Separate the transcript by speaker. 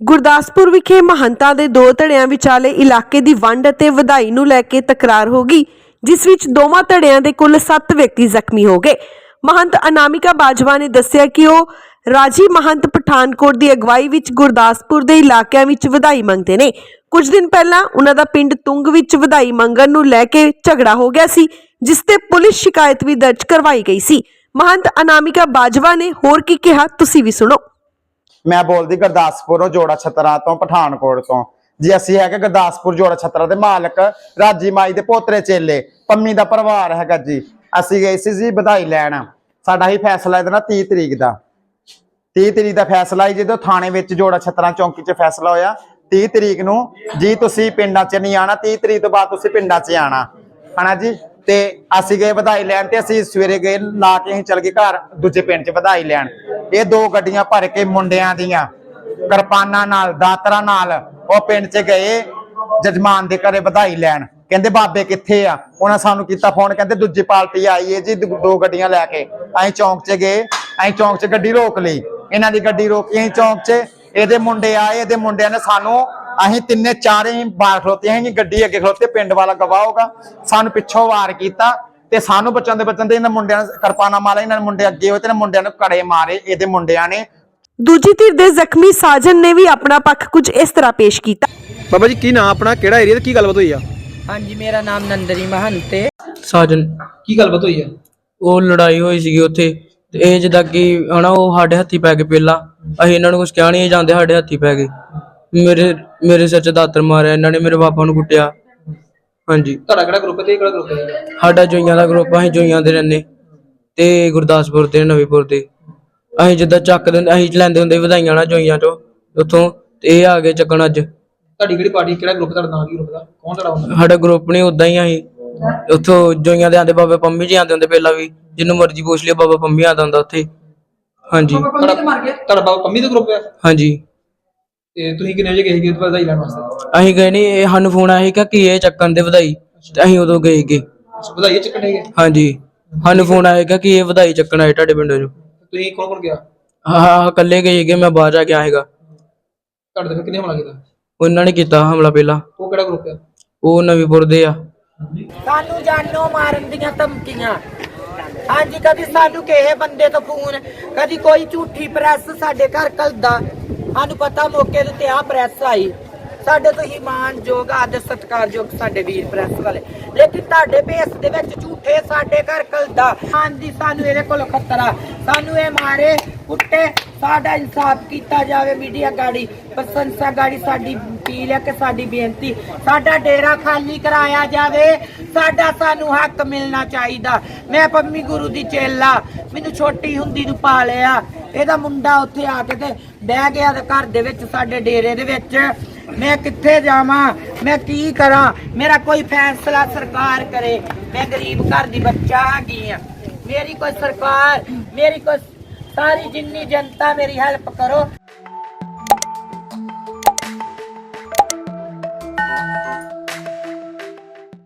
Speaker 1: ਗੁਰਦਾਸਪੁਰ ਵਿਖੇ ਮਹੰਤਾਂ ਦੇ ਦੋ ਧੜਿਆਂ ਵਿਚਾਲੇ ਇਲਾਕੇ ਦੀ ਵੰਡ ਅਤੇ ਵਧਾਈ ਨੂੰ ਲੈ ਕੇ ਤਕਰਾਰ ਹੋ ਗਈ, ਜਿਸ ਵਿੱਚ ਦੋਵਾਂ ਧੜਿਆਂ ਦੇ ਕੁੱਲ 7 ਵਿਅਕਤੀ ਜ਼ਖਮੀ ਹੋ ਗਏ। ਮਹੰਤ ਅਨਾਮਿਕਾ ਬਾਜਵਾ ਨੇ ਦੱਸਿਆ ਕਿ ਉਹ ਰਾਜੀ ਮਹੰਤ ਪਠਾਨਕੋਟ ਦੀ ਅਗਵਾਈ ਵਿੱਚ ਗੁਰਦਾਸਪੁਰ ਦੇ ਇਲਾਕਿਆਂ ਵਿੱਚ ਵਧਾਈ ਮੰਗਦੇ ਨੇ। ਕੁਝ ਦਿਨ ਪਹਿਲਾਂ ਉਹਨਾਂ ਦਾ ਪਿੰਡ ਤੁੰਗ ਵਿੱਚ ਵਧਾਈ ਮੰਗਣ ਨੂੰ ਲੈ ਕੇ ਝਗੜਾ ਹੋ ਗਿਆ ਸੀ, ਜਿਸ ਤੇ ਪੁਲਿਸ ਸ਼ਿਕਾਇਤ ਵੀ ਦਰਜ ਕਰਵਾਈ ਗਈ ਸੀ। ਮਹੰਤ ਅਨਾਮਿਕਾ ਬਾਜਵਾ ਨੇ ਹੋਰ ਕੀ ਕਿਹਾ, ਤੁਸੀਂ ਵੀ ਸੁਣੋ।
Speaker 2: ਮੈਂ ਬੋਲਦੀ ਗੁਰਦਾਸਪੁਰੋਂ ਜੋੜਾ ਛਤਰਾ ਤੋਂ, ਪਠਾਨਕੋਟ ਤੋਂ। ਜੀ ਅਸੀਂ ਹੈਗੇ ਗੁਰਦਾਸਪੁਰ, ਜੋੜਾ ਛਤਰਾ ਦੇ ਮਾਲਕ, ਰਾਜੀ ਮਾਈ ਦੇ ਪੋਤਰੇ ਚੇਲੇ, ਪੰਮੀ ਦਾ ਪਰਿਵਾਰ ਹੈਗਾ ਜੀ। ਅਸੀਂ ਗਏ ਸੀ ਜੀ ਵਧਾਈ ਲੈਣ। ਸਾਡਾ ਹੀ ਫੈਸਲਾ ਇਹਦਾ ਨਾ 30 ਤਰੀਕ ਦਾ। 30 ਤਰੀਕ ਦਾ ਫੈਸਲਾ ਹੀ ਜਦੋਂ ਥਾਣੇ ਵਿੱਚ ਜੋੜਾ ਛਤਰਾ ਚੌਂਕੀ 'ਚ ਫੈਸਲਾ ਹੋਇਆ 30 ਤਰੀਕ ਨੂੰ ਜੀ ਤੁਸੀਂ ਪਿੰਡਾਂ 'ਚ ਨਹੀਂ ਆਣਾ 30 ਤਰੀਕ ਤੋਂ ਬਾਅਦ ਤੁਸੀਂ ਪਿੰਡਾਂ 'ਚ ਆਣਾ। ਹਨਾ ਜੀ? ਤੇ ਅਸੀਂ ਗਏ ਵਧਾਈ ਲੈਣ ਤੇ ਅਸੀਂ ਸਵੇਰੇ ਗਏ, ਲਾ ਕੇ ਅਸੀਂ ਚੱਲ ਗਏ ਘਰ, ਦੂਜੇ ਪਿੰਡ 'ਚ ਵਧਾਈ ਲੈਣ। ਇਹ ਦੋ ਗੱਡੀਆਂ ਭਰ ਕੇ ਮੁੰਡਿਆਂ ਦੀਆਂ, ਕਿਰਪਾਨਾਂ ਨਾਲ, ਦਾਤਰਾਂ ਨਾਲ ਉਹ ਪਿੰਡ 'ਚ ਗਏ, ਜਜਮਾਨ ਦੇ ਘਰੇ ਵਧਾਈ ਲੈਣ। ਕਹਿੰਦੇ, ਬਾਬੇ ਕਿੱਥੇ ਆ? ਉਹਨਾਂ ਸਾਨੂੰ ਕੀਤਾ ਫੋਨ, ਕਹਿੰਦੇ, ਦੂਜੀ ਪਾਰਟੀ ਆਈ ਏ ਜੀ, ਦੋ ਗੱਡੀਆਂ ਲੈ ਕੇ। ਅਸੀਂ ਚੌਂਕ 'ਚ ਗਏ, ਅਸੀਂ ਚੌਂਕ 'ਚ ਗੱਡੀ ਰੋਕ ਲਈ। ਇਹਨਾਂ ਦੀ ਗੱਡੀ ਰੋਕੀ, ਅਸੀਂ ਚੌਂਕ 'ਚ ਇਹਦੇ ਮੁੰਡੇ ਆਏ, ਇਹਦੇ ਮੁੰਡਿਆਂ ਨੇ ਸਾਨੂੰ, ਅਸੀਂ ਤਿੰਨੇ ਚਾਰੇ ਹੀ ਬਾਹਰ ਖਲੋਤੇ, ਅਸੀਂ ਗੱਡੀ ਅੱਗੇ ਖਲੋਤੇ, ਪਿੰਡ ਵਾਲਾ ਗਵਾਹ ਹੋਗਾ ਸਾਨੂੰ ਪਿੱਛੋਂ ਵਾਰ ਕੀਤਾ ਤੇ ਸਾਨੂੰ ਬਚਣ ਦੇ ਬਚਣ ਦੇ ਇਹਨਾਂ ਮੁੰਡਿਆਂ ਨੇ ਕਿਰਪਾਨਾ ਮਾਰਿਆ ਇਹਨਾਂ ਨੇ ਮੁੰਡੇ ਅੱਗੇ ਹੋਏ ਤੇ ਇਹਨਾਂ ਮੁੰਡਿਆਂ ਨੂੰ ਕੜੇ ਮਾਰੇ ਇਹਦੇ ਮੁੰਡਿਆਂ ਨੇ।
Speaker 1: ਦੂਜੀ ਧਿਰ ਦੇ ਜ਼ਖਮੀ ਸਾਜਨ ਨੇ ਵੀ ਆਪਣਾ ਪੱਖ ਕੁਝ ਇਸ ਤਰ੍ਹਾਂ ਪੇਸ਼ ਕੀਤਾ।
Speaker 3: ਬਾਬਾ ਜੀ ਕੀ ਨਾਮ ਆਪਣਾ? ਕਿਹੜਾ ਏਰੀਆ ਤੇ ਕੀ ਗੱਲਬਾਤ ਹੋਈ ਆ?
Speaker 4: ਹਾਂਜੀ ਮੇਰਾ ਨਾਮ ਨੰਦਰੀ ਮਹੰਤ ਹੈ।
Speaker 5: ਸਾਜਨ
Speaker 3: ਕੀ ਗੱਲਬਾਤ ਹੋਈ ਆ?
Speaker 5: ਉਹ ਲੜਾਈ ਹੋਈ ਸੀਗੀ ਉੱਥੇ। ਤੇ ਇਹ ਜਿੱਦਾਂ ਕਿ ਹਨਾ ਉਹ ਸਾਡੇ ਹੱਥੀ ਪੈ ਗਏ ਪਹਿਲਾਂ। ਅਸੀਂ ਇਹਨਾਂ ਨੂੰ ਕੁਝ ਕਹਿ ਨਹੀਂ ਜਾਂਦੇ ਸਾਡੇ ਹੱਥੀ ਪੈ ਗਏ। ਮੇਰੇ ਮੇਰੇ ਸਿਰ 'ਚ ਦਾਤਰ ਮਾਰਿਆ ਇਹਨਾਂ ਨੇ ਮੇਰੇ ਪਾਪਾ ਨੂੰ ਕੁੱਟਿਆ। ਹਾਂਜੀ।
Speaker 3: ਤੁਹਾਡਾ ਕਿਹੜਾ ਗਰੁੱਪ ਤੇ ਕਿਹੜਾ ਗਰੁੱਪ ਹੈ?
Speaker 5: ਸਾਡਾ ਜੋਈਆਂ ਦਾ ਗਰੁੱਪ ਅਸੀਂ ਜੋਈਆਂ ਦੇ ਰਹਿੰਦੇ। ਤੇ ਗੁਰਦਾਸਪੁਰ ਤੇ ਨਵੀਪੁਰ ਤੇ ਅਸੀਂ ਜਿੱਦਾਂ ਚੱਕਦੇ ਹੁੰਦੇ ਅਸੀਂ ਲੈਂਦੇ ਹੁੰਦੇ ਵਧਾਈਆਂ ਨਾ ਜੋਈਆਂ ਤੋਂ ਉੱਥੋਂ। ਤੇ ਇਹ ਆ ਗਏ ਚੱਕਣ ਅੱਜ।
Speaker 3: ਤੁਹਾਡੀ ਕਿਹੜੀ ਪਾਰਟੀ ਕਿਹੜਾ ਗਰੁੱਪ ਤੁਹਾਡਾ ਨਾਮ ਕੀ ਗਰੁੱਪ ਦਾ? ਕੌਣ ਤੁਹਾਡਾ ਹੁੰਦਾ?
Speaker 5: ਸਾਡਾ ਗਰੁੱਪ ਨਹੀਂ ਉਦਾਂ ਹੀ ਅਸੀਂ। ਉੱਥੋਂ ਜੋਈਆਂ ਦੇ ਆਂਦੇ ਬਾਬਾ ਪੰਮੀ ਜੀ ਆਂਦੇ ਹੁੰਦੇ ਪਹਿਲਾਂ ਵੀ। ਜਿੰਨੂੰ ਮਰਜ਼ੀ ਪੁੱਛ ਲਿਓ ਬਾਬਾ ਪੰਮੀ ਆਂਦਾ ਹੁੰਦਾ ਉੱਥੇ। ਹਾਂਜੀ।
Speaker 3: ਤੁਹਾਡਾ ਤੁਹਾਡਾ ਬਾਬਾ ਪੰਮੀ ਦਾ ਗਰੁੱਪ ਹੈ?
Speaker 5: ਹਾਂਜੀ।
Speaker 3: ਤੇ ਤੁਸੀਂ ਕਿੰਨੇ ਵਜੇ ਗਏ ਉੱਥੇ ਵਧਾਈ ਲੈਣ ਵਾਸਤੇ?
Speaker 5: ਅਸੀਂ ਗਏ ਨਹੀਂ ਇਹ ਸਾਨੂੰ ਫੋਨ ਆਇਆ ਸੀ ਕਿ ਕੀ ਇਹ ਚੱਕਣ ਦੇ ਵਧਾਈ ਤੇ ਅਸੀਂ ਉਦੋਂ ਗਏ
Speaker 3: ਅੱਛਾ, ਵਧਾਈ ਚੱਕਣ ਹੈਗੇ?
Speaker 5: ਹਾਂਜੀ। ਸਾਨੂੰ ਫੋਨ ਆਇਆ ਕਿ ਕੀ ਇਹ ਵਧਾਈ ਚੱਕਣ ਆਏ ਤੁਹਾਡੇ ਪਿੰਡੋਂ ਜੋ
Speaker 3: ਤੁਸੀਂ ਕੌਣ ਕੌਣ ਗਿਆ?
Speaker 5: ਹਾਂ ਹਾਂ ਇਕੱਲੇ ਗਏ ਗੇ ਮੈਂ ਬਾਹਰ ਜਾ ਕੇ ਆਏਗਾ
Speaker 3: ਤੁਹਾਡੇ ਤੇ ਕਿੰਨੇ ਹਮਲਾ ਕੀਤਾ?
Speaker 5: ਉਹਨਾਂ ਨੇ ਕੀਤਾ ਹਮਲਾ ਪਹਿਲਾਂ।
Speaker 3: ਉਹ ਕਿਹੜਾ ਗਰੁੱਪ ਹੈ
Speaker 5: ਉਹ ਨਵੀਪੁਰ ਦੇ ਆ।
Speaker 4: ਸਾਨੂੰ ਜਾਨੋਂ ਮਾਰਨ ਦੀਆਂ ਧਮਕੀਆਂ। ਹਾਂਜੀ ਕਦੀ ਸਾਨੂੰ ਕਿਸੇ ਬੰਦੇ ਤੋਂ ਫੋਨ ਕਦੀ ਕੋਈ ਝੂਠੀ ਪ੍ਰੈਸ ਸਾਡੇ ਘਰ ਕਲਦਾ ਸਾਨੂੰ ਪਤਾ ਮੌਕੇ ਦੇ ਆ ਪ੍ਰੈਸ ਆਈ। ਸਾਡੇ ਤੋਂ ਹੀ ਮਾਨਯੋਗ ਆਦਰ ਸਤਿਕਾਰਯੋਗ ਸਾਡੇ ਵੀਰ ਪ੍ਰੈਸ ਵਾਲੇ। ਲੇਕਿਨ ਤੁਹਾਡੇ ਭੇਸ ਦੇ ਵਿੱਚ ਝੂਠੇ ਸਾਡੇ ਘਰ ਕਲਦਾ ਹਾਂਜੀ ਸਾਨੂੰ ਇਹਦੇ ਕੋਲ ਖਤਰਾ। ਸਾਨੂੰ ਇਹ ਮਾਰੇ, ਕੁੱਟੇ, ਸਾਡਾ ਇਨਸਾਫ ਕੀਤਾ ਜਾਵੇ ਮੀਡੀਆ ਗਾੜੀ। ਪ੍ਰਸ਼ੰਸਾ ਗਾੜੀ ਸਾਡੀ ਅਪੀਲ ਹੈ ਕਿ ਸਾਡੀ ਬੇਨਤੀ, ਸਾਡਾ ਡੇਰਾ ਖਾਲੀ ਕਰਾਇਆ ਜਾਵੇ। ਸਾਡਾ ਸਾਨੂੰ ਹੱਕ ਮਿਲਣਾ ਚਾਹੀਦਾ। ਮੈਂ ਪੰਮੀ ਗੁਰੂ ਦੀ ਚੇਲਾ। ਮੈਨੂੰ ਛੋਟੀ ਹੁੰਦੀ ਨੂੰ ਪਾਲਿਆ। ਇਹਦਾ ਮੁੰਡਾ ਉੱਥੇ ਆ ਕੇ ਤੇ ਬਹਿ ਗਿਆ ਤੇ ਘਰ ਦੇ ਵਿੱਚ, ਸਾਡੇ ਡੇਰੇ ਦੇ ਵਿੱਚ। ਮੈਂ ਕਿੱਥੇ ਜਾਵਾਂ? ਮੈਂ ਕੀ ਕਰਾਂ? ਮੇਰਾ ਕੋਈ ਫੈਸਲਾ ਸਰਕਾਰ ਕਰੇ। ਮੈਂ ਗਰੀਬ ਘਰ ਦੀ ਬੱਚਾ ਹੈਗੀ ਆ। ਮੇਰੀ ਕੋਈ ਸਰਕਾਰ, ਮੇਰੀ ਕੋਈ ਸਾਰੀ ਜਿੰਨੀ ਜਨਤਾ ਮੇਰੀ ਹੈਲਪ ਕਰੋ